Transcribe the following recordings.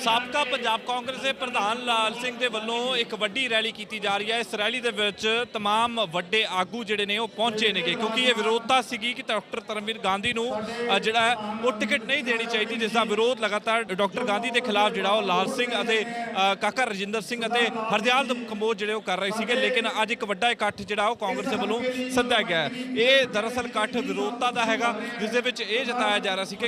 ਸਾਬਕਾ ਪੰਜਾਬ ਕਾਂਗਰਸ ਦੇ ਪ੍ਰਧਾਨ ਲਾਲ ਸਿੰਘ ਦੇ ਵੱਲੋਂ ਇੱਕ ਵੱਡੀ ਰੈਲੀ ਕੀਤੀ ਜਾ ਰਹੀ ਹੈ ਇਸ ਰੈਲੀ ਦੇ ਵਿੱਚ तमाम ਵੱਡੇ ਆਗੂ ਜਿਹੜੇ ਨੇ ਉਹ ਪਹੁੰਚੇ ਨੇਗੇ ਕਿਉਂਕਿ ਇਹ ਵਿਰੋਧਤਾ ਸੀਗੀ ਕਿ ਡਾਕਟਰ ਧਰਮਵੀਰ ਗਾਂਧੀ ਨੂੰ ਅ, ਜਿਹੜਾ ਹੈ ਉਹ ਟਿਕਟ ਨਹੀਂ ਦੇਣੀ ਚਾਹੀਦੀ ਜਿਸ ਦਾ ਵਿਰੋਧ ਲਗਾਤਾਰ ਡਾਕਟਰ ਗਾਂਧੀ ਦੇ ਖਿਲਾਫ ਜਿਹੜਾ ਉਹ ਲਾਲ ਸਿੰਘ ਅਤੇ ਅ, ਕਾਕਾ ਰਜਿੰਦਰ ਸਿੰਘ ਅਤੇ ਹਰਦਿਆਲ ਕੰਬੋਜ ਜਿਹੜੇ ਉਹ ਕਰ ਰਹੇ ਸੀਗੇ ਲੇਕਿਨ ਅੱਜ ਇੱਕ ਵੱਡਾ ਇਕੱਠ ਜਿਹੜਾ ਉਹ ਕਾਂਗਰਸ ਦੇ ਵੱਲੋਂ ਸੱਦਿਆ ਗਿਆ ਹੈ ਇਹ ਦਰਅਸਲ ਇਕੱਠ ਵਿਰੋਧਤਾ ਦਾ ਹੈਗਾ ਜਿਸ ਦੇ ਵਿੱਚ ਇਹ ਜਤਾਇਆ ਜਾ ਰਿਹਾ ਸੀ ਕਿ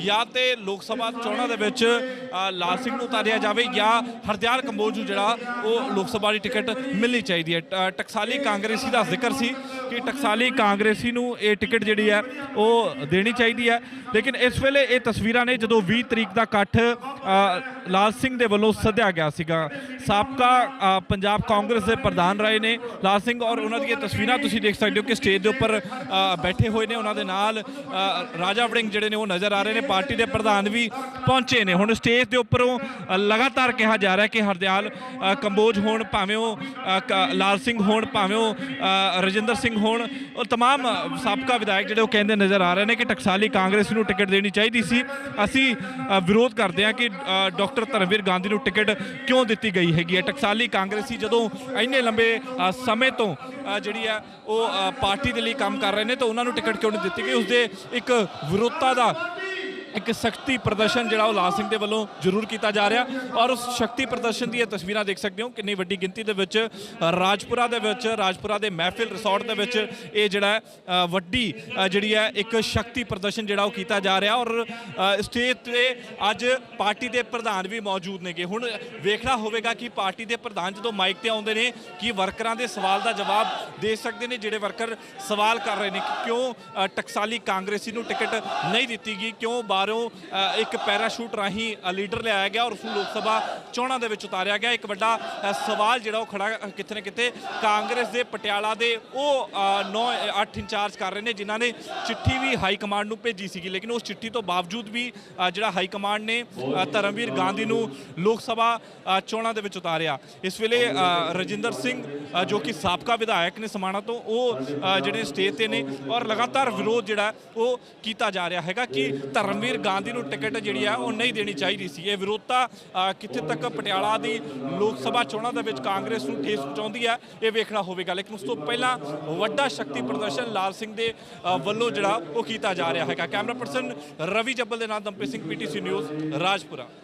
ਜਾਂ ਤੇ ਲੋਕ ਸਭਾ ਚੋਣਾਂ ਦੇ ਵਿੱਚ ਅ, ਲਾਲ ਸਿੰਘ ਨੂੰ ਉਤਾਰਿਆ ਜਾਵੇ ਜਾਂ ਹਰਦਿਆਲ ਕੰਬੋਜ ਨੂੰ ਜਿਹੜਾ ਉਹ ਲੋਕ ਸਭਾ ਦੀ ਟਿਕਟ ਮਿਲਣੀ ਚਾਹੀਦੀ ਹੈ। ਟ- ਟਕਸਾਲੀ ਕਾਂਗਰਸੀ ਦਾ ਜ਼ਿਕਰ ਸੀ ਕਿ ਟਕਸਾਲੀ ਕਾਂਗਰਸੀ ਨੂੰ ਇਹ ਟਿਕਟ ਜਿਹੜੀ ਹੈ ਉਹ ਦੇਣੀ ਚਾਹੀਦੀ ਹੈ। ਲੇਕਿਨ ਇਸ ਵੇਲੇ ਇਹ ਤਸਵੀਰਾਂ ਨੇ ਜਦੋਂ 20 ਤਰੀਕ ਦਾ ਇਕੱਠ ਲਾਲ ਸਿੰਘ ਦੇ ਵੱਲੋਂ ਸੱਦਿਆ ਗਿਆ ਸੀਗਾ ਸਾਬਕਾ ਅ, ਪੰਜਾਬ ਕਾਂਗਰਸ ਦੇ ਪ੍ਰਧਾਨ ਰਹੇ ਨੇ ਲਾਲ ਸਿੰਘ ਔਰ ਉਹਨਾਂ ਦੀਆਂ ਤਸਵੀਰਾਂ ਤੁਸੀਂ ਦੇਖ ਸਕਦੇ ਹੋ ਕਿ ਸਟੇਜ ਦੇ ਉੱਪਰ ਅ, ਬੈਠੇ ਹੋਏ ਨੇ ਉਹਨਾਂ ਦੇ ਨਾਲ ਅ, ਰਾਜਾ ਵੜਿੰਗ ਜਿਹੜੇ ਨੇ ਉਹ ਨਜ਼ਰ ਆ ਰਹੇ ਨੇ ਪਾਰਟੀ ਦੇ ਪ੍ਰਧਾਨ ਵੀ ਪਹੁੰਚੇ ਨੇ ਹੁਣ ਸਟੇਜ ਦੇ ਉੱਪਰੋਂ ਅ, ਲਗਾਤਾਰ ਕਿਹਾ ਜਾ ਰਿਹਾ ਕਿ ਹਰਦਿਆਲ ਅ, ਕੰਬੋਜ ਹੋਣ ਭਾਵੇਂ ਉਹ ਅ, ਕ- ਲਾਲ ਸਿੰਘ ਹੋਣ ਭਾਵੇਂ ਉਹ ਅ, ਰਜਿੰਦਰ ਸਿੰਘ ਹੋਣ ਉਹ तमाम ਸਾਬਕਾ ਵਿਧਾਇਕ ਜਿਹੜੇ ਉਹ ਕਹਿੰਦੇ ਨਜ਼ਰ ਆ ਰਹੇ ਨੇ ਕਿ ਟਕਸਾਲੀ ਕਾਂਗਰਸ ਨੂੰ ਟਿਕਟ ਦੇਣੀ ਚਾਹੀਦੀ ਸੀ ਅਸੀਂ ਅ, ਵਿਰੋਧ ਕਰਦੇ ਹਾਂ ਕਿ ਅ, ਡਾਕਟਰ ਧਰਮਵੀਰ ਗਾਂਧੀ ਨੂੰ ਟਿਕਟ ਕਿਉਂ ਦਿੱਤੀ ਗਈ ਹੈਗੀ ਹੈ? ਟਕਸਾਲੀ ਕਾਂਗਰਸੀ ਜਦੋਂ ਇੰਨੇ ਲੰਬੇ ਸਮੇਂ ਤੋਂ ਜਿਹੜੀ ਹੈ, ਉਹ ਪਾਰਟੀ ਦੇ ਲਈ ਕੰਮ ਕਰ ਰਹੇ ਨੇ, ਤਾਂ ਉਹਨਾਂ ਨੂੰ ਟਿਕਟ ਕਿਉਂ ਨਹੀਂ ਦਿੱਤੀ ਗਈ? ਉਸਦੇ ਇੱਕ ਵਿਰੋਧਤਾ ਦਾ ਇੱਕ ਸ਼ਕਤੀ ਪ੍ਰਦਰਸ਼ਨ ਜਿਹੜਾ ਉਹ ਲਾਲ ਸਿੰਘ ਦੇ ਵੱਲੋਂ ਜ਼ਰੂਰ ਕੀਤਾ ਜਾ ਰਿਹਾ ਔਰ ਉਸ ਸ਼ਕਤੀ ਪ੍ਰਦਰਸ਼ਨ ਦੀ ਇਹ ਤਸਵੀਰਾਂ ਦੇਖ ਸਕਦੇ ਹੋ ਕਿੰਨੀ ਵੱਡੀ ਗਿਣਤੀ ਦੇ ਵਿੱਚ ਰਾਜਪੁਰਾ ਦੇ ਵਿੱਚ, ਰਾਜਪੁਰਾ ਦੇ ਮਹਿਫਿਲ ਰਿਸੋਰਟ ਦੇ ਵਿੱਚ ਇਹ ਜਿਹੜਾ ਵੱਡੀ ਜਿਹੜੀ ਹੈ ਇੱਕ ਸ਼ਕਤੀ ਪ੍ਰਦਰਸ਼ਨ ਜਿਹੜਾ ਉਹ ਕੀਤਾ ਜਾ ਰਿਹਾ ਔਰ ਸਟੇਜ ਤੇ ਅੱਜ ਪਾਰਟੀ ਦੇ ਪ੍ਰਧਾਨ ਵੀ ਮੌਜੂਦ ਨੇਗੇ। ਹੁਣ ਵੇਖਣਾ ਹੋਵੇਗਾ ਕਿ ਪਾਰਟੀ ਦੇ ਪ੍ਰਧਾਨ ਜਦੋਂ ਮਾਈਕ ਤੇ ਆਉਂਦੇ ਨੇ, ਕਿ ਵਰਕਰਾਂ ਦੇ ਸਵਾਲ ਦਾ ਜਵਾਬ ਦੇ ਸਕਦੇ ਨੇ ਜਿਹੜੇ ਵਰਕਰ ਸਵਾਲ ਕਰ ਰਹੇ ਨੇ? ਕਿ ਕਿਉਂ ਟਕਸਾਲੀ ਕਾਂਗਰਸੀ ਨੂੰ ਟਿਕਟ ਨਹੀਂ ਦਿੱਤੀ ਗਈ? ਕਿਉਂ ਬਾਹਰੋਂ ਇੱਕ ਪੈਰਾਸ਼ੂਟ ਰਾਹੀਂ ਲੀਡਰ ਲਿਆਇਆ ਗਿਆ ਔਰ ਉਸ ਨੂੰ ਲੋਕ ਸਭਾ ਚੋਣਾਂ ਦੇ ਵਿੱਚ ਉਤਾਰਿਆ ਗਿਆ। ਇੱਕ ਵੱਡਾ ਸਵਾਲ ਜਿਹੜਾ ਉਹ ਖੜਾ ਕਿਤੇ ਨਾ ਕਿਤੇ ਕਾਂਗਰਸ ਦੇ ਪਟਿਆਲਾ ਦੇ ਉਹ 9 8 ਇੰਚਾਰਜ ਕਰ ਰਹੇ ਨੇ, ਜਿਨ੍ਹਾਂ ਨੇ ਚਿੱਠੀ ਵੀ ਹਾਈ ਕਮਾਂਡ ਨੂੰ ਭੇਜੀ ਸੀਗੀ। ਲੇਕਿਨ ਉਸ ਚਿੱਠੀ ਤੋਂ ਬਾਵਜੂਦ ਵੀ ਜਿਹੜਾ ਹਾਈ ਕਮਾਂਡ ਨੇ ਧਰਮਵੀਰ ਗਾਂਧੀ ਨੂੰ ਲੋਕ ਸਭਾ ਚੋਣਾਂ ਦੇ ਵਿੱਚ ਉਤਾਰਿਆ। ਇਸ ਵੇਲੇ ਰਜਿੰਦਰ ਸਿੰਘ ਜੋ ਕਿ ਸਾਬਕਾ ਵਿਧਾਇਕ ਨੇ ਸਮਾਣਾ ਤੋਂ, ਉਹ ਜਿਹੜੇ ਸਟੇਜ ਤੇ ਨੇ ਔਰ ਲਗਾਤਾਰ ਵਿਰੋਧ ਜਿਹੜਾ ਉਹ ਕੀਤਾ ਜਾ ਰਿਹਾ ਹੈਗਾ ਕਿ ਧਰਮਵੀਰ ਗਾਂਧੀ ਨੂੰ ਟਿਕਟ ਜਿਹੜੀ ਆ ਉਹ ਨਹੀਂ ਦੇਣੀ ਚਾਹੀਦੀ ਸੀ। ਇਹ ਵਿਰੋਧਤਾ ਕਿੱਥੇ ਤੱਕ ਪਟਿਆਲਾ ਦੀ ਲੋਕ ਸਭਾ ਚੋਣਾਂ ਦੇ ਵਿੱਚ ਕਾਂਗਰਸ ਨੂੰ ਠੇਸ ਪਹੁੰਚਾਉਂਦੀ ਹੈ, ਇਹ ਵੇਖਣਾ ਹੋਵੇਗਾ। ਲੇਕਿਨ ਉਸ ਤੋਂ ਪਹਿਲਾਂ ਵੱਡਾ ਸ਼ਕਤੀ ਪ੍ਰਦਰਸ਼ਨ ਲਾਲ ਸਿੰਘ ਦੇ ਵੱਲੋਂ ਜਿਹੜਾ ਉਹ ਕੀਤਾ ਜਾ ਰਿਹਾ ਹੈਗਾ। ਕੈਮਰਾ ਪਰਸਨ ਰਵੀ ਜੱਬਲ ਦੇ ਨਾਲ ਦਮਪ੍ਰੀਤ ਸਿੰਘ, ਪੀਟੀਸੀ ਨਿਊਜ਼, ਰਾਜਪੁਰਾ।